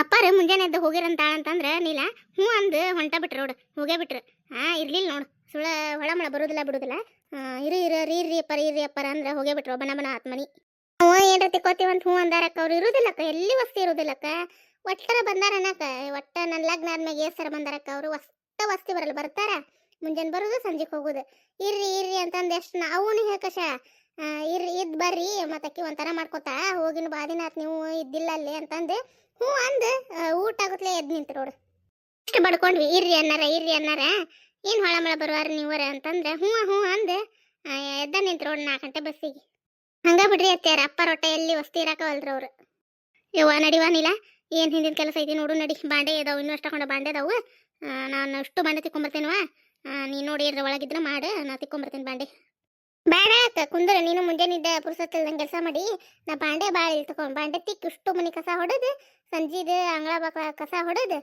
ಅಪ್ಪಾರ ಮುಂಜಾನೆ ಎದ್ದು ಹೋಗಿರಂತಾಳ ಅಂತಂದ್ರೆ, ನೀಲ, ಹ್ಞೂ ಅಂದು ಹೊಂಟ ಬಿಟ್ರು ನೋಡು, ಹೋಗೇ ಬಿಟ್ರು. ಹಾಂ ಇರ್ಲಿಲ್ಲ ನೋಡು ಸುಳ ಹೊಳ ಮಳ ಬರೋದಿಲ್ಲ, ಬಿಡುದಿಲ್ಲ. ಇರು ಇರು, ರೀ ರೀ, ಅಪ್ಪರ ಇರ್ರಿ ಅಪ್ಪಾರ ಅಂದ್ರೆ ಹೋಗೇ ಬಿಟ್ರು ಬನ ಬನ ಆತ್ಮನಿ. ಅವ ಏನ್ರ ಅಂತ ಹ್ಞೂ ಅಂದಾರಕ್ಕ, ಅವ್ರು ಇರುದಿಲ್ಲಕ್ಕ, ಎಲ್ಲಿ ವಸ್ತಿ ಇರುದಿಲ್ಲಕ್ಕ? ಒಟ್ಟರ ಬಂದಾರ ಅನ್ನಕ ಒಟ್ಟ ನನ್ನ ಲಗ್ನ ಆದ್ಮ್ಯಾಗ ಏಸರ ಬಂದಾರಕ್ಕ, ಅವರು ಒಟ್ಟ ವಸ್ತಿ ಬರಲ್ಲ, ಬರ್ತಾರ? ಮುಂಜಾನೆ ಬರೋದು, ಸಂಜೆಗೆ ಹೋಗೋದು. ಇರ್ರಿ ಇರ್ರಿ ಅಂತಂದು ಎಷ್ಟು ಅವನು ಹೇಳ್ಕಷ ಇರ್ರಿ, ಇದ್ ಬರ್ರಿ ಮತ್ತಕ್ಕಿ ಒಂಥರ ಮಾಡ್ಕೊತಾ, ಹೋಗಿನ ಬಾದಿನ ಆತ್ ನೀವು, ಇದ್ದಿಲ್ಲ ಅಲ್ಲಿ ಅಂತಂದು ಹ್ಞೂ ಅಂದ. ಊಟ ಆಗುತ್ತಲೇ ಎದ್ದು ನಿಂತು ನೋಡು. ಇಷ್ಟು ಬಡ್ಕೊಂಡ್ವಿ. ಇರ್ರಿ ಅನ್ನಾರ ಇರ್ರಿ ಅನ್ನಾರ. ಏನು ಹೊಳ ಮಳ ಬರುವಾರ ನೀವರ ಅಂತಂದ್ರೆ ಹ್ಞೂ ಹ್ಞೂ ಅಂದ. ಎದ್ದ ನಿಂತು ನೋಡು ನಾಲ್ಕು ಗಂಟೆ ಬಸ್ಸಿಗೆ. ಹಂಗ ಬಿಡ್ರಿ ಅತ್ಯಾರ ಅಪ್ಪ ರೊಟ್ಟೆ ಎಲ್ಲಿ ವಸ್ತಿ ಇರಾಕವಲ್ರಿ ಅವ್ರು. ಯವ್ವ ನಡಿವಾನಿಲ್ಲ ಏನು ಹಿಂದಿನ ಕೆಲಸ ಐತಿ ನೋಡು ನಡಿ. ಬಾಂಡೆ ಇದಾವೆ ಇನ್ನೂ ಅಷ್ಟು ಬಾಂಡೆ ಅದಾವು. ಆ, ನಾನು ಅಷ್ಟು ಬಾಂಡೆ ತಿಕ್ಕೊಂಬರ್ತೇನವ ನೀ ನೋಡಿ ಇದ್ರ ಒಳಗಿದ್ರೆ ಮಾಡು ನಾ ತಿಕ್ಕೊಂಬರ್ತೇನೆ ಬಾಂಡೆ. ನೀನು ಕುಂದ್ರ ನೀನು ಮುಂಜಾನಿದ್ದ ಪುರ್ಸತ್ತಿಲ್ದಂಗೆ ಕೆಲಸ ಮಾಡಿ, ನಾ ಬಾಂಡೆ ಭಾಳ ಇಲ್ಲಿ ಬಾಂಡೆ ತಿಕ್ಕಿ ಇಷ್ಟು ಮನೆ ಕಸ ಹೊಡೆದು, ಸಂಜೀದು ಅಂಗಳ ಬಕ ಕಸ ಹೊಡೆದು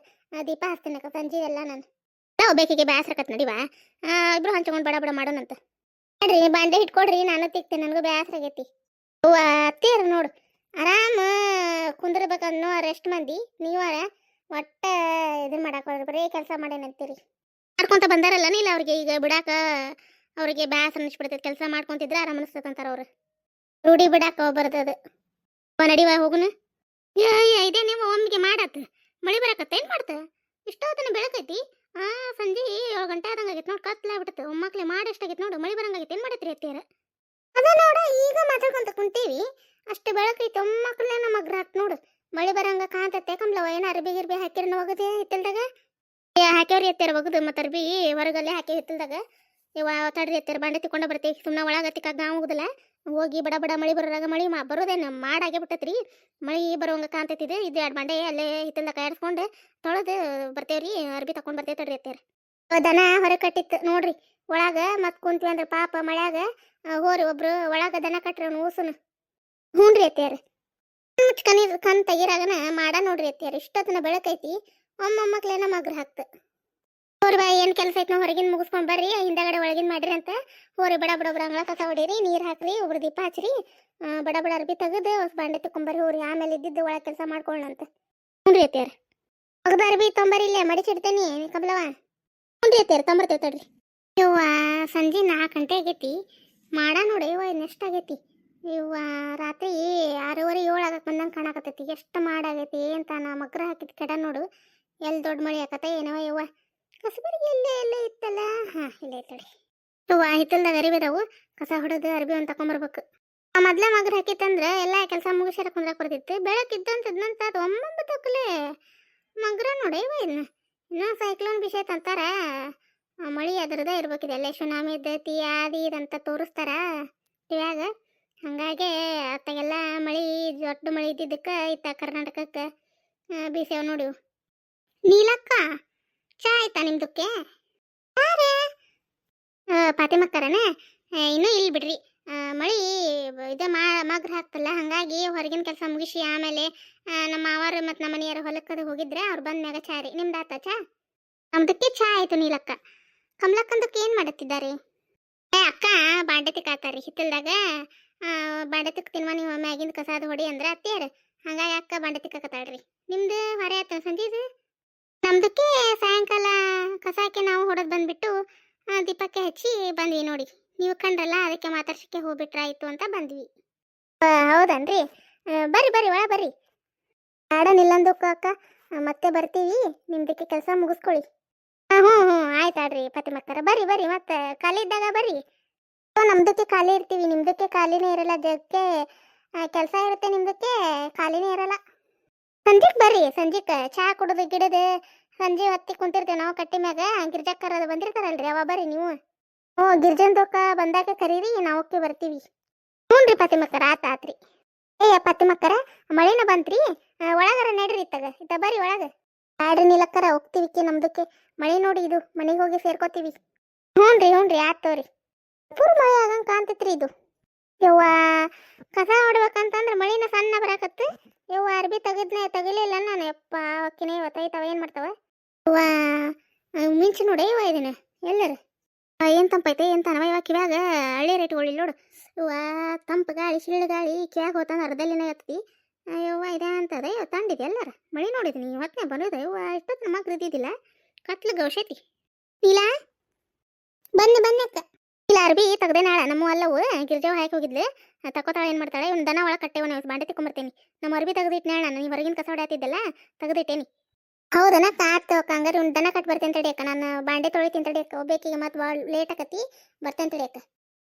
ದೀಪ ಹಚ್ತೀನಕ್ಕ ಸಂಜೀದೆಲ್ಲ ನಾನು. ನಾವು ಬೇಕಿಗೆ ಬೇಸರಕತ್ ನಡಿವಾ. ಇಬ್ರು ಹಂಚ್ಕೊಂಡು ಬಡ ಬಡ ಮಾಡೋಣಂತ ನೋಡ್ರಿ, ಬಾಂಡೆ ಇಟ್ಕೊಡ್ರಿ ನಾನು ತಿಕ್ತೇನೆ ನನಗೂ ಬೇಸರ ಆಗೈತಿ. ಅವ್ವ ಅತ್ತೀರ ನೋಡು, ಆರಾಮ ಕುಂದಿರ್ಬೇಕನ್ನೋ ರೆಸ್ಟ್ ಮಂದಿ ನೀವಾರ ಒಟ್ಟ ಇದನ್ನ ಮಾಡಕ್ಕೆ ಬರೀ ಕೆಲಸ ಮಾಡೇನಂತೀರಿ. ಮಾಡ್ಕೊಂತ ಬಂದಾರಲ್ಲ ನೀಲ ಅವ್ರಿಗೆ, ಈಗ ಬಿಡಾಕ ಅವ್ರಿಗೆ ಬ್ಯಾಸರ ಅನಿಸ್ಬಿಡ್ತೈತೆ ಕೆಲಸ ಮಾಡ್ಕೊಂತಿದ್ರೆ ಆರಾಮ ಅನಿಸ್ತೈತೆ ಅವ್ರ. ರೂಢಿ ಬಿಡಾಕ ಬರ್ತದ ನಡಿವ ಹೋಗುನ? ಇದೇ ನೀವು ಒಮ್ಮಿಗೆ ಮಾಡತ್ತ ಮಳಿ ಬರಕತ್ತ, ಏನ್ ಮಾಡ್ತ? ಇಷ್ಟೊತ್ತನ ಬೆಳಕೈತಿ ಆ, ಸಂಜೆ ಏಳು ಗಂಟೆ ಆದಂಗ ಆಗೈತೆ ನೋಡ್, ಕತ್ಲ ಬಿಡುತ್ತೆ ಒಮ್ಮಕ್ಲೆ ಮಾಡಿ ಎಷ್ಟಾಗೈತೆ ನೋಡು, ಮಳಿ ಬರಂಗಾಗೈತೆ ಏನ್ ಮಾಡತ್ರಿ ಅತ್ತಿಯರ? ಅದ ನೋಡ, ಈಗ ಮಾತಾಡ್ಕೊಂತ ಕುಂತೀವಿ. ಅಷ್ಟು ಬೆಳಕೈತಿ ಒಮ್ಮಕ್ಲೆ ನಮ್ಮ ಅಗ್ರ ಹಾಕ್ ನೋಡು. ಮಳಿ ಬರಂಗ ಕಾಂತತ್ತೆ ಕಮ್ಲವ ಏನ ಅರ್ಬಿ ಗಿರ್ಬಿ ಹಾಕಿರನ ಹೋಗದೆ ಹಿತ್ತಲ್ದಾಗ. ಹಾಕ್ಯವ್ರಿ ಎತ್ತಾರ ಒಗದು ಮತ್ತೆ ಅರ್ಬಿ ಹೊರಗಲ್ಲೇ ಹಾಕಿ ಹಿತ್ತಲ್ದಾಗ. ಇವ ತಡ್ರಿ ಎತ್ತಾರ ಬಂಡೆ ತಿಕ್ಕೊಂಡ ಬರ್ತೀವಿ ಸುಮ್ಮನೆ ಒಳಗೆ ತಿಕ್ಕಾಗ ಹೋಗುದಿಲ್ಲ ಹೋಗಿ ಬಡ ಬಡ ಮಳಿ ಬರೋರಾಗ ಮಳಿ ಮಾ ಬರೋದೇನು ಮಾಡಾಗೆ ಬಿಟ್ಟತ್ರಿ. ಮಳಿ ಬರೋಂಗ ಕಾಂತೈತಿದೆ ಇದು. ಎರಡು ಬಂಡೆ ಅಲ್ಲೇ ಹಿತ್ತಿಂದ ಕಾಯಿಸ್ಕೊಂಡು ತೊಳೆದು ರೀ ಅರ್ಬಿ ತಕೊಂಡು ಬರ್ತೇವೆ ತಡ್ರಿ ಎತ್ತಾರ. ದನ ಹೊರಗೆ ಕಟ್ಟಿತ್ತು ನೋಡ್ರಿ. ಒಳಗೆ ಮತ್ ಕುಂತ್ವಿ ಅಂದ್ರೆ ಪಾಪ ಮಳ್ಯಾಗ ಹೋರಿ ಒಬ್ರು ಒಳಗೆ ದನ ಕಟ್ರಿ ಊಸುನ. ಹ್ಞೂನ್ರಿ ಅತ್ಯಾರ ಕನಿ ಕಣ್ ತೆಗಿರಾಗನ ಮಾಡ ನೋಡ್ರಿ ಅತ್ಯಾರ ಇಷ್ಟೊತ್ತನ ಬೆಳಕೈತಿ ಒಮ್ಮೊಮ್ಮಕ್ಲೇನ ಮಗ್ರ ಹಾಕ್ತ. ಹೋರಿ ಬಾಯಿ ಏನ್ ಕೆಲಸ ಐತ್ ಹೊರಗಿನ ಮುಗಿಸ್ಕೊಂಡ್ ಬರ್ರಿ, ಹಿಂದಗಡೆ ಒಳಗಿನ ಮಾಡ್ರಿ ಅಂತ. ಹೋರಿ ಬಡ ಬಡ ಅಂಗಳ ಕಸ ಹೊಡೀರಿ, ನೀರ್ ಹಾಕ್ರಿ ಒಬ್ರು ದೀಪ ಹಚ್ರಿ. ಬಡ ಬಡ ಅರ್ಬಿ ತೆಗೆದು ಬಾಂಡೆ ತಕೊಂಬರ್ರಿ ಹೋರಿ, ಆಮೇಲೆ ಇದ್ದಿದ್ದು ಒಳಗೆ ಕೆಲಸ ಮಾಡ್ಕೊಳ್ಳಂತ ರೀ ಅತ್ಯಾರ ಒಗದ ಅರ್ಬಿ ತೊಂಬರಿ ಇಲ್ಲೇ ಮಡಿಚಿಡ್ತೇನಿ ಕಮಲವ ರೀ ಅತ್ಯಾರ ತೊಂಬರ್ತೇವೆ ತಡ್ರಿ. ಇವ್ವ ಸಂಜೆ ನಾಲ್ಕು ಗಂಟೆ ಆಗೈತಿ. ಮಾಡ ನೋಡಿ ಇವ ಇನ್ನೆಷ್ಟು ಆಗೈತಿ. ಇವ್ವ ರಾತ್ರಿ ಆರೂವರೆ ಏಳು ಆಗಕ್ಕೆ ಬಂದಂಗೆ ಕಾಣಕತ್ತೈತಿ. ಎಷ್ಟು ಮಾಡಾಗೈತಿ ಅಂತ ನಾ ಮಗ್ರ ಹಾಕಿದ ಕೆಡ ನೋಡು. ಎಲ್ಲಿ ದೊಡ್ಡ ಮಳೆ ಆಕತ್ತ ಏನವ ಯವ್ವ. ಕಸಬರಿಗೆ ಇಲ್ಲೇ ಎಲ್ಲ ಇತ್ತಲ್ಲ? ಹಾಂ, ಇಲ್ಲೇ ಐತಡಿ ಅವ್ವ ಹಿತ್ತಲ್ದಾಗ ಅರಿವಿ ಅದಾವು. ಕಸ ಹೊಡೆದು, ಅರಿವಿ ಒಂದು ತಕೊಂಬರ್ಬೇಕು ಆ ಮೊದ್ಲೇ ಮಗ್ರ ಹಾಕಿತ್ತಂದ್ರೆ ಎಲ್ಲ ಕೆಲಸ ಮುಗಿಸ್ಯಾರ ಕುಂದ್ರ ಕೊಡ್ತಿತ್ತು ಬೆಳಕಿದ್ದಂತ ಇದ್ದಂತ ಅದು ಒಂಬತ್ತಕ್ಕಲೆ ಮಗ್ರ ನೋಡಿ ಇನ್ನು ಇನ್ನೂ ಸೈಕ್ಲೋನ್ ವಿಷಯ ಅಂತಾರ ಮಳಿ ಅದ್ರದ ಇರ್ಬೇಕಿದೆ. ಎಲ್ಲ ಸುನಾಮಿ ಇದ್ದೈತಿ ಅದು ಇದಂತ ತೋರಿಸ್ತಾರ ಟಿವ್ಯಾಗ. ಹಂಗಾಗಿ ಅತ್ತಾಗೆಲ್ಲ ಮಳಿ, ದೊಡ್ಡ ಮಳಿ ಇದ್ದಿದ್ದಕ್ಕೆ ಇತ್ತ ಕರ್ನಾಟಕಕ್ಕೆ ಬೀಸ್ಯಾವ ನೋಡಿ ನೀಲಕ್ಕ ಚಾ ಆಯ್ತಾ ನಿಮ್ದಕ್ಕೆ? ಯಾರೇ? ಫಾತಿಮಕ್ಕರನ ಇನ್ನೂ ಇಲ್ಲಿ ಬಿಡ್ರಿ. ಮಳಿ ಇದೆ ಮಾ, ಮಗ್ರ ಹಾಕ್ತಲ್ಲ ಹಾಗಾಗಿ ಹೊರಗಿನ ಕೆಲಸ ಮುಗಿಸಿ ಆಮೇಲೆ ನಮ್ಮ ಮಾವಾರು ಮತ್ತು ನಮ್ಮ ಮನೆಯವರು ಹೊಲಕ್ಕದು ಹೋಗಿದ್ರೆ ಅವ್ರು ಬಂದ ಮ್ಯಾಗ ಚಾ ರೀ. ನಿಮ್ದು ಆತ ಚಾ? ನಮ್ದಕ್ಕೆ ಚಾ ಆಯ್ತು ನೀಲಕ್ಕ. ಕಮಲಕ್ಕಂದಕ್ಕೆ ಏನು ಮಾಡುತ್ತಿದ್ದಾರೆ? ಏ, ಅಕ್ಕ ಬಾಂಡೆ ತಿಕ್ಕಾತಾರಿ ಹಿತ್ತಲ್ದಾಗ. ಬಾಂಡೆ ಬಾಂಡೆ ತಿಕ್ತೀನ್ವ ನೀವು ಮ್ಯಾಗಿಂದ ಕಸಾದ ಹೊಡಿ ಅಂದ್ರೆ ಅತ್ತಿಯಾರ. ಹಂಗಾಗಿ ಅಕ್ಕ ಬಾಂಡೆ ತಿಕ್ಕಾಕತ್ತಾಳ್ರಿ ನಿಮ್ದು ಹೊರೆ ಆಯ್ತು ಸಂಜೀದು ನಮ್ದಕ್ಕೆ ಸಾಯಂಕಾಲ ಕಸಾಕ್ಕೆ ನಾವು ಹೊಡೆದು ಬಂದ್ಬಿಟ್ಟು ದೀಪಕ್ಕೆ ಹಚ್ಚಿ ಬಂದ್ವಿ ನೋಡಿ. ನೀವು ಕಂಡ್ರಲ್ಲ, ಅದಕ್ಕೆ ಮಾತಾಡ್ಸಕ್ಕೆ ಹೋಗ್ಬಿಟ್ರಾಯ್ತು ಅಂತ ಬಂದ್ವಿ. ಹೌದನ್ರಿ? ಬರ್ರಿ ಬರ್ರಿ ಒಳ ಬರ್ರಿ. ಗಾರ್ಡನ್ ಇಲ್ಲಂದು ಅಕ್ಕ. ಮತ್ತೆ ಬರ್ತೀವಿ. ನಿಮ್ದಕ್ಕೆ ಕೆಲಸ ಮುಗಿಸ್ಕೊಳ್ಳಿ. ಹ್ಞೂ ಹ್ಞೂ ಆಯ್ತಾಡ್ರಿ ಫತಿಮಕ್ಕರ ಬರ್ರಿ ಬರ್ರಿ, ಮತ್ತೆ ಖಾಲಿ ಇದ್ದಾಗ ಬರ್ರಿ. ನಮ್ದಕ್ಕೆ ಖಾಲಿ ಇರ್ತೀವಿ. ನಿಮ್ದಕ್ಕೆ ಖಾಲಿನೇ ಇರಲ್ಲ. ಅದಕ್ಕೆ ಕೆಲಸ ಇರುತ್ತೆ ನಿಮ್ದಕ್ಕೆ, ಖಾಲಿನೇ ಇರಲ್ಲ. ಸಂಜೆಗೆ ಬರ್ರಿ, ಸಂಜೆಗೆ ಚಹಾ ಕುಡಿದು ಗಿಡದ ಸಂಜೆ ಹೊತ್ತಿ ಕುಂತಿರ್ತೇವೆ ನಾವು ಕಟ್ಟಿ ಮ್ಯಾಗ. ಗಿರ್ಜಾಕ್ಕರ ಬಂದಿರ್ತಾರಲ್ರಿ ಅವ ಬರ್ರಿ ನೀವು. ಹ್ಞೂ ಗಿರ್ಜಂದಕ್ಕ ಬಂದಾಗ ಕರೀರಿ, ನಾವು ಓಕೆ ಬರ್ತೀವಿ. ಹ್ಞೂ ರೀ ಫತಿಮಕ್ಕರ ಆತ ಆತ್ರಿ. ಏಯ ಪತಿಮಕ್ಕರ, ಮಳಿನ ಬಂತ್ರಿ. ಒಳಗರ ನಡ್ರಿ ಇತ್ತಾಗ, ಇತ್ತ ಬರ್ರಿ ಒಳಗ. ಆಡ್ರಿ ನಿಲಕ್ಕರ ಹೋಗ್ತೀವಿಕ್ಕೆ ನಮ್ದಕ್ಕೆ. ಮಳೆ ನೋಡಿ ಇದು, ಮನೆಗೆ ಹೋಗಿ ಸೇರ್ಕೋತೀವಿ. ಹ್ಞೂ ರೀ ಹ್ಞೂ ರೀ ಆತ್ ತಗೋರಿ ಪೂರ್ ಮಳೆ ಆಗಂಗೆ ಕಾಣ್ತೈತ್ರಿ ಇದು. ಯವ್ವ, ಕಸ ಹೊಡ್ಬೇಕಂತಂದ್ರೆ ಮಳಿನ ಸಣ್ಣ ಬರಾಕತ್ತು. ಯವ್ವ, ಅರ್ಬಿ ತೆಗೆದ್ನೆ, ತೆಗಿಲಿಲ್ಲ ನಾನು. ಯಪ್ಪ, ಅಕ್ಕಿನೇ ಇವತ್ತೈತವ ಏನು ಮಾಡ್ತಾವ? ಯವ್ವ ಮಿಂಚ ನೋಡಿ ಇವ ಇದನ್ನ, ಎಲ್ಲರು. ಏನು ತಂಪೈತೆ ಏನು ತನವ? ಇವ ಕಿವ್ಯಾಗ ಹಳ್ಳಿ ರೇಟ್ ನೋಡು. ಇವ ತಂಪು ಗಾಳಿ ಸಿಳ್ಳು ಗಾಳಿ, ಕಿವ್ಯಾಗ ಹೋತಂದ್ರೆ ಅರ್ಧಲ್ಲಿನ ಎತ್ತಿ. ಅಯ್ಯವ್ವ ಇದೆ ಅಂತದ ಇವ ತಂಡಿದೆ ಎಲ್ಲರ. ಮಳಿ ನೋಡಿದ್ನಿ ಇವತ್ತನೇ ಬರೋದ ಇವ ಇಷ್ಟೊತ್ತು ಮಗ್ರು ಇದ್ದಿದ್ದಿಲ್ಲ. ಕತ್ಲು ಗೌಶತಿ ಇಲ್ಲ ಬನ್ನಿ ಬನ್ನಿ ಅಕ್ಕ. ಅರ್ಬಿ ತೆಗ್ದೆ ನಾಳ ನಮ್ಮ ಅಲ್ಲವು ಗಿರ್ಜಾವ್ ಹಾಕಿ ಹೋಗಿದ್ಲು. ತಕೋತಾಳ ಏನು ಮಾಡ್ತಾಳೆ? ಇವ್ನು ದನ ಒಳಗೆ ಕಟ್ಟೆವು ನಾವು ಬಾಂಡೆ ತಿಕ್ಕೊಂಬರ್ತೀನಿ. ನಮ್ಮ ಅರ್ಬಿ ತೆಗೆದಿಟ್ಟು ನಾಳ ನಾನು ಹೊರಗಿನ ಕಸ ಹೊಡ್ಯಾತಿದ್ದಲ್ಲ ತೆಗೆದಿಟ್ಟೇನಿ. ಹೌದನ ತಾಟ್ ಹಂಗಾರೆ ಇವ್ನು ದನ ಕಟ್ ಬರ್ತೇನೆ ತಡಿಯಕ್ಕ ನಾನು ಬಾಂಡೆ ತೊಳಿತೀನಿ ತಡಿಯಕ್ಕ ಒಬ್ಬೇಕಿಗೆ ಮತ್ತೆ ಭಾಳ ಲೇಟ್ ಆಕತಿ ಬರ್ತೇನೆ ತಡಿಯಕ್ಕ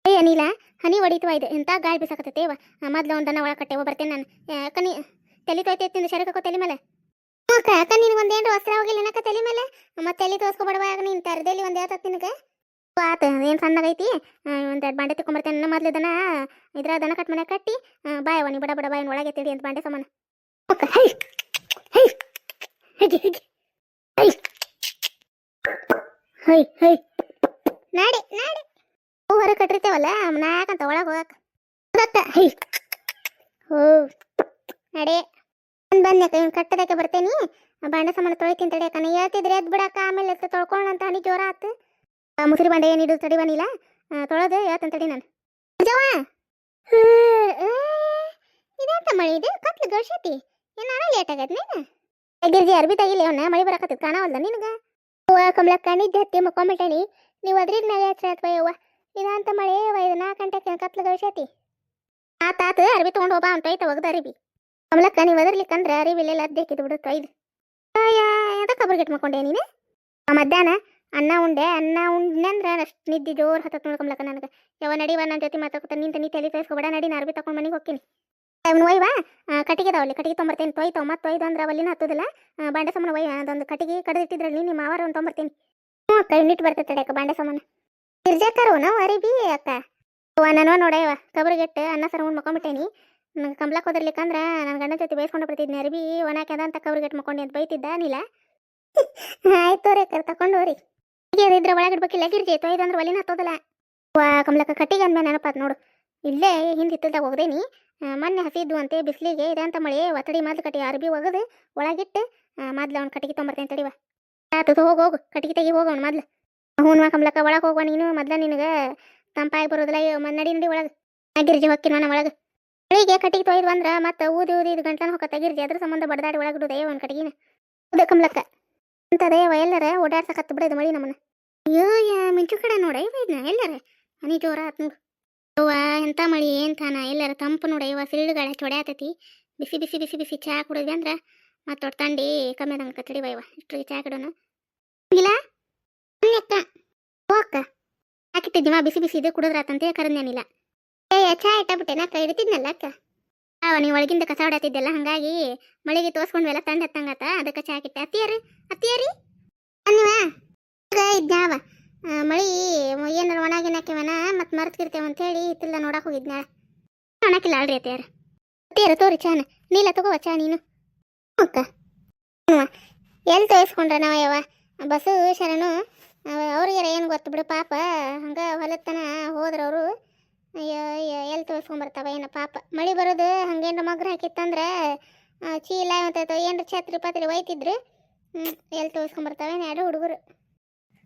ಏ ಅನಿಲ ಹನಿ ಹೊಡಿತವ ಇದು ಎಂತ ಗಾಳಿ ಬಿಸಾಕತ್ತೇವ ಮೊದ್ಲು ಒಂದು ದನ ಒಳಗೆ ಕಟ್ಟೆವ ಬರ್ತೇನೆ ನಾನು. ಕನಿ ತಲೆ ತೊಯ್ತೈತಿ ಶರಕಕ್ಕೋ ತಲೆ ಮೇಲೆ ಅಕ್ಕ ಅಕ್ಕ ನಿನಗೆ ಒಂದೇನು ವಸ್ತ್ರ ಹೋಗಿಲ್ಲ ಏನಕ್ಕ ತಲೆ ಮೇಲೆ ಮತ್ತೆ ತಲೆ ತೋರ್ಸ್ಕೊಬಡವಾಗ ನೀನು ತರದೇಲಿ ಒಂದು ಯಾವ್ದು ನಿನಗೆ. ಆತ ಏನು ಸಣ್ಣಗೈತಿ ಒಂದು ಎರಡು ಬಾಂಡೆ ತಿಕ್ಕೊಂಬರ್ತೇನೆ ನನ್ನ ಮೊದ್ಲು ದನ ಇದ್ರ ದನ ಕಟ್ ಮನೆ ಕಟ್ಟಿ ಬಾಯವ ಬಾಯವ್ವ ನೀ ಬಡ ಬಡ ಬಾಯಿನ ಒಳಗೆ ತಿಳಿ ಅಂತ ಬಾಂಡೆ ಸಮಾನ. ಹೈ ಹೈ ನಾಡಿ ನಾಡಿ. ಹೂ ಹೊರ ಕಟ್ಟಿರ್ತೇವಲ್ಲ ನಾಕಂತ ಒಳಗೆ ಹೋಗಕ್ಕೆ ಹೈ. ಹೋ ನಡೆ. ಬಂದ್ ಬನ್ನಿ ಇವ್ನು ಕಟ್ಟದಕ್ಕೆ ಬರ್ತೇನಿ. ಬಾಂಡೆ ಸಮಾನ ತೊಳಿತೀನಿ ತಡಿಯಕ್ಕ ಹೇಳ್ತಿದ್ರೆ ಎದ್ ಬಿಡಕ್ಕ ಆಮೇಲೆ ಎದ್ದು ಅಂತ ಹನಿ ಜೋರ ಆತು ಮುಸುರಿ ಬಂಡೆ ಏನು ಇಡು, ತಡಿ ಬನ್ನಿಲ್ಲ ತೊಳೆದು ಹೇಳ್ತೇನೆ ತಡಿ ನಾನು. ಜವ ಇದಂತ ಮಳಿ ಇದು ಕತ್ಲು ಗಳ್ಸತಿ? ಏನಾರ ಲೇಟ್ ಆಗೈತೆ ನೀನು? ಗಿರ್ಜಿ, ಅರ್ಬಿ ತೆಗಿಲಿ ಅವನ್ನ ಮಳಿ ಬರಕತ್ತದ, ಕಾಣವಲ್ದ ನಿನಗ? ಅವ್ವ ಕಮಲಕ್ಕ ನಿದ್ದೆ ಹತ್ತಿ ಮಕ್ಕೊಂಬಿಟ್ಟೇನಿ ನೀವು ಅದ್ರಿದ ಮೇಲೆ ಹಚ್ಚ ಅಥವಾ ಯವ್ವ? ಇದಂತ ಮಳೆ, ಯವ್ವ, ಇದು ನಾಲ್ಕು ಗಂಟೆಗೆ ಕತ್ಲು ಗಳ್ಸತಿ? ಆತ ಆತ, ಅರ್ಬಿ ತೊಗೊಂಡು ಹೋಗ ಅಂತ ಐತ ಒಗದ ಅರಿಬಿ. ಕಮಲಕ್ಕ ನೀವು ಅದ್ರಲಿಕ್ಕಂದ್ರೆ ಅರಿವಿಲೆಲ್ಲ ಅದ್ದೆ ಹಾಕಿದ್ದು ಬಿಡುತ್ತ ಇದು. ಎದಕ್ಕೆ ಕಬರ್ಗೆಟ್ ಮಕ್ಕೊಂಡೆ ನೀನು? ಮಧ್ಯಾಹ್ನ ಅನ್ನ ಉಂಡೆ ಅನ್ನ ಉಂಡೆ ಅಂದ್ರೆ ಅಷ್ಟು ನಿದ್ದೆ ಜೋರು ಹತ್ತತ್ ನೋಡ್ಕೊಂಬ್ಲಕ್ಕ ನನಗೆ. ಯಾವ ನಡಿವ ನನ್ನ ಜೊತೆ ಮಾತಾಡ್ಕೊತ ನಿಂತ ನೀ ತಲೆ ತರಿಸ್ಕೊಬೇಡ, ನಡಿ ನಾ ಅರ್ಬಿ ತಗೊಂಡು ಮನೆಗೆ ಹೋಗ್ತೀನಿ. ಅವ್ನು ಒಯ್ವ? ಕಟ್ಟಿಗೆ ಅದಾವಲ್ಲಿ, ಕಟ್ಟಿಗೆ ತೊಂಬರ್ತೇನೆ ತೊಯ್ತಾವ ಮತ್ತೆ ತೊಯ್ದು ಅಂದ್ರೆ ಅವಲ್ಲಿನ ಹತ್ತೋದಿಲ್ಲ. ಬಾಂಡೆ ಸಾಮಾನು ಒಯ್ಯ, ಅದೊಂದು ಕಟ್ಟಿಗೆ ಕಡ್ದಿಟ್ಟಿದ್ರಲ್ಲಿ ನಿಮ್ಮ ಮಾವಾರ ಒಂದು ತೊಂಬರ್ತೀನಿ. ಹ್ಞೂ ಅಕ್ಕ ಇನ್ನಿಟ್ಟು ಬರ್ತೈತೆ ಅಕ್ಕ ಬಾಂಡೆ ಸಾಮಾನು. ಗಿರ್ಜಾಕರು ನಾವು ಅರಿಬಿ ಅಕ್ಕ. ನಾನು ನೋಡಯ್ಯವ ಕಬ್ರಿಗೆಟ್ಟು ಅನ್ನ ಸರ ಉಂಡು ಮಕ್ಕೊಂಬಿಟ್ಟೇನಿ. ನಂಗೆ ಕಂಬ್ಲಕ್ಕೆ ಹೋದಿರ್ಲಿಕ್ಕಂದ್ರೆ ನನ್ನ ಗಂಡನ ಜೊತೆ ಬೇಯಿಸ್ಕೊಂಡು ಬರ್ತಿದ್ನಿ ಅರಿಬಿ ಒಣಾಕ್ಯದ ಅಂತ ಕಬರಿಗೆಟ್ಟು ಮಕ್ಕೊಂಡು ಅಂತ ಬೈತಿದ್ದ ನೀಲ. ಆಯ್ತು ರೀ ಅಕ್ಕ, ತಕೊಂಡು ಹೋರಿ ಹೀಗೆ ಇದ್ರೆ ಒಳಗೆ ಇಡ್ಬೇಕಿಲ್ಲ ಗಿರ್ಜಿ ತೊಯ್ದು ಅಂದ್ರೆ ಒಲಿನ ಹತ್ತೋದಲ್ಲ. ವಾ, ಕಮಲಕ್ಕ, ಕಟ್ಟಿಗೆ ಅಂದ್ಮೇಲೆ ನೆನಪಾತ್ ನೋಡು. ಇಲ್ಲೇ ಹಿಂದೆ ಹಿತ್ತಲ್ದಾಗ ಹೋಗ್ದೇನಿ. ಮೊನ್ನೆ ಹಸಿದ್ದು ಅಂತೆ, ಬಿಸಿಲಿಗೆ. ಇದಂತ ಮಳೆ, ಒತ್ತಡಿ ಮೊದ್ಲು ಕಟ್ಟಿ, ಅರ್ಬಿ ಒಗದು ಒಳಗಿಟ್ಟು ಮೊದ್ಲು ಅವ್ನು ಕಟ್ಟಿಗೆ ತೊಂಬರ್ತೇನೆ ತಡಿವ ಆತು ಹೋಗಿ, ಹೋಗು, ಕಟ್ಟಿಗೆ ತೆಗಿ ಹೋಗ ಅವ್ನು ಮೊದ್ಲು. ಹ್ಞೂ ಕಮಲಕ್ಕ, ಒಳಗೆ ಹೋಗುವ ನೀನು, ಮೊದ್ಲ ನಿನಗೆ ತಂಪಾಗಿ ಬರೋದಿಲ್ಲ ನಡಿ ನಡಿ ಒಳಗೆ. ಗಿರ್ಜಿ ಹೊಕ್ಕಿನ ಮನೆ ಒಳಗೆ. ಬೆಳಿಗ್ಗೆ ಕಟ್ಟಿಗೆ ತೊಯ್ದು ಬಂದ್ರೆ ಮತ್ತೆ ಊದಿ ಊದಿ ಇದು ಗಂಟನ ಹೊಕ್ಕ ಗಿರ್ಜಿ. ಅದ್ರ ಸಂಬಂಧ ಬಡದಾಡಿ ಒಳಗೆ ಇಡುದಯ್ಯೋ ಒಂದು ಕಟ್ಟಿಗೆನ. ಹೌದು ಕಮಲಕ್ಕ. ಅಂತದೇ ಎಲ್ಲರ ಓಡಾಡ್ಸಕತ್ತು ಬಿಡೋದು ಮಳಿ ನಮ್ಮನ್ನ. ಮಿಂಚು ಕಡೆ ನೋಡ. ಇವ ಎಲ್ಲರ? ಜೋರ ಆತ್ ನೋಡು. ಅವ್ವ ಎಂತ ಮಳಿ ಏನ್ ತಾನ? ಎಲ್ಲರ ತಂಪು ನೋಡ. ಇವ ಸಿಳ್ಳು ಗಾಳಿ ಹೊಡ್ಯಾತೈತಿ ಬಿಸಿ ಬಿಸಿ ಬಿಸಿ ಬಿಸಿ ಚಾ ಕುಡಿದ್ವಿ ಅಂದ್ರ ಮತ್ತೆ ತಂಡಿ ಕಮ್ಮಿ ಅದಂಗ ಕತ್ತಡಿ ಬೈವ ಇಷ್ಟ ಚಹಾ ಕಿಡೋಣ ಇಲ್ಲ? ಬನ್ನಿ ಅಕ್ಕ. ಓ, ಅಕ್ಕ. ಹಾಕಿಟ್ಟಿದ್ದೀವ ಬಿಸಿ ಬಿಸಿ ಇದು ಕುಡಿದ್ರಾತಂತ ಕರೆದೇನಿಲ್ಲ ಏ ಚಾ ಇಟ್ಟಬಿಟ್ಟೆನ ಕೈ ಇಡ್ತಿದ್ನಲ್ಲ ಅಕ್ಕ? ಅವ ನೀವು ಒಳಗಿಂದ ಕಸ ಹೊಡತಿದ್ದೆಲ್ಲ? ಹಂಗಾಗಿ ಮಳೆಗೆ ತೋರ್ಸ್ಕೊಂಡ್ವೆಲ್ಲ ತಂಡ ಹತ್ತಂಗತ್ತ ಅದಕ್ಕೆ ಚಹಾ ಕಿಟ್ಟೆ ಅತ್ತಿಯರಿ? ಅತ್ತಿಯರಿ? ಮಳಿ, ಏನಾರ ಒಣಗಿನಾಕಿವನ ಮತ್ತೆ ಮರ್ತಿರ್ತೇವ ಅಂತ ಹೇಳಿ ಇತ್ತಿಲ್ಲ ನೋಡಕ್ ಹೋಗಿದ್ನಾಳ ಒಣಕಿಲ್ಲ ಅಳ್ರಿ ಅತ್ತೇರ ಅತ್ಯಾರ ತೋರಿ ಚಾನ? ನೀಲ ತಗೋ ಚಾ ನೀನು? ಅಕ್ಕ. ಎಲ್ಲಿ ತೋರಿಸ್ಕೊಂಡ್ರ ನಾವ ಯಾವ ಬಸ್ಸು ಶರಣು ಅವ್ರಿಗೆ ಏನು ಗೊತ್ತು ಬಿಡು ಪಾಪ. ಹಂಗೆ ಹೊಲತ್ತನ ಹೋದ್ರ ಅವರು. ಅಯ್ಯೋ ಅಯ್ಯೋ ಎಲ್ಲಿ ತೋರಿಸ್ಕೊಂಬರ್ತಾವ ಏನೋ ಪಾಪ. ಮಳಿ ಬರೋದು ಹಂಗೇನ್ರ ಮಗ್ರ ಹಾಕಿತ್ತಂದ್ರೆ ಚೀಲ ಮತ್ತು ಏನ್ರ ಛತ್ರಿ ಪತ್ರಿ ಒಯ್ತಿದ್ರು. ಎಲ್ಲಿ ತೋರಿಸ್ಕೊಂಬರ್ತಾವೆ ಎರಡು ಹುಡುಗರು?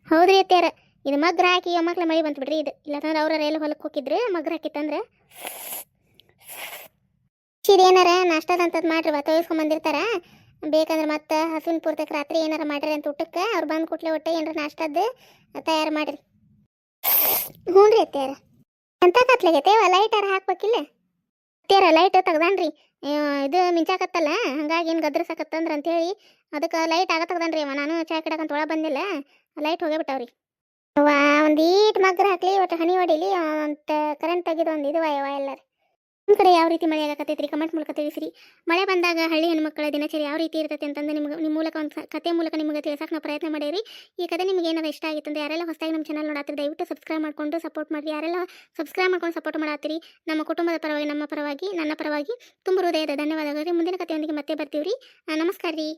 ಹೌದ್ರಿ ಅತ್ಯಾರ ಇದು ಮಗ್ರ ಹಾಕಿ ಮಕ್ಳ ಮಳಿ ಬಂತು ಬಿಡ್ರಿ ಇದು. ಇಲ್ಲಾಂದ್ರೆ ಅವ್ರ ರೈಲ್ ಹೊಲಕ್ಕೆ ಹೋಗಿದ್ರೆ, ಮಗ್ರ ಹಾಕಿತ್ತಂದ್ರೆ. ಏನಾರ ನಾಷ್ಟದಂತದ್ ಮಾಡ್ರಿ ತೊಯ್ಸ್ಕೊಂಡ್ ಬಂದಿರ್ತಾರ. ಬೇಕಂದ್ರೆ ಮತ್ತೆ ಹಸುವಿನ ಪೂರ್ತಕ್ಕೆ ರಾತ್ರಿ ಏನಾರ ಮಾಡ್ರಿ ಅಂತ ಊಟಕ್ಕೆ, ಅವ್ರು ಬಂದು ಕೂಟ್ಲೆ ಒಟ್ಟೆ ಏನಾರ ನಾಷ್ಟದ್ದು ತಯಾರು ಮಾಡ್ರಿ. ಹ್ಞೂ ರೀ ಅತ್ತೆಯಾರ. ಎಂತ ಕತ್ಲಾಗೈತೆ ಲೈಟರ್ ಹಾಕ್ಬೇಕಿಲ್ಲ. ಅತ್ತೆಯಾರ ಲೈಟ್ ತೆಗ್ದಾನ್ರಿ. ಇದು ಮಿಂಚಾಕತ್ತಲ್ಲ, ಹಂಗಾಗಿ ಏನು ಅಂತ ಹೇಳಿ ಅದಕ್ಕೆ ಲೈಟ್ ಆಗ ತೆಗ್ದಾನ್ರಿ ಅವ. ನಾನು ಚಾ ಕಿಡಕಂತ ಒಳಗೆ ಬಂದಿಲ್ಲ ಲೈಟ್ ಹೋಗೇ ವಾ ಒಂದು ಈಟ್ ಮಗ್ರ ಹಾಕ್ಲಿ, ಒಟ್ಟು ಹನಿ ಹೊಡಿಲಿ ಅಂತ ಕರೆಂಟ್ ತೆಗೆದು ಒಂದು ಇದು ವಾಯವ ಎಲ್ಲರ. ನಿಮ್ಮ ಕಡೆ ಯಾವ ರೀತಿ ಮಳೆ ಆಗತ್ತೈತ್ರಿ ಕಮೆಂಟ್ ಮೂಲಕ ತಿಳಿಸಿರಿ. ಮಳೆ ಬಂದಾಗ ಹಳ್ಳಿ ಹೆಣ್ಮಕ್ಕಳ ದಿನಚರಿ ಯಾವ ರೀತಿ ಇರ್ತೈತೆ ಅಂತಂದು ನಿಮ್ಗೆ ನಿಮ್ಮ ಮೂಲಕ ಒಂದು ಕತೆ ಮೂಲಕ ನಿಮಗೆ ತಿಳಿಸಕ್ಕೆ ನಾವು ಪ್ರಯತ್ನ ಮಾಡಿರಿ ಈ ಕತೆ ನಿಮ್ಗೆ ಏನಾರ ಇಷ್ಟ ಆಗಿತ್ತು ಅಂದ್ರೆ ಯಾರೆಲ್ಲ ಹೊಸದಾಗಿ ನಮ್ಮ ಚಾನಲ್ ನೋಡಾತ್ರಿ, ದಯವಿಟ್ಟು ಸಬ್ಸ್ಕ್ರೈಬ್ ಮಾಡ್ಕೊಂಡು ಸಪೋರ್ಟ್ ಮಾಡಿ ಯಾರೆಲ್ಲ ಸಬ್ಸ್ಕ್ರೈಬ್ ಮಾಡ್ಕೊಂಡು ಸಪೋರ್ಟ್ ಮಾಡತ್ತೀರಿ, ನಮ್ಮ ಕುಟುಂಬದ ಪರವಾಗಿ, ನಮ್ಮ ಪರವಾಗಿ, ನನ್ನ ಪರವಾಗಿ ತುಂಬ ಹೃದಯದ ಧನ್ಯವಾದಗಳು ಮುಂದಿನ ಕಥೆಯೊಂದಿಗೆ ಮತ್ತೆ ಬರ್ತೀವಿ ರೀ ನಮಸ್ಕಾರ ರೀ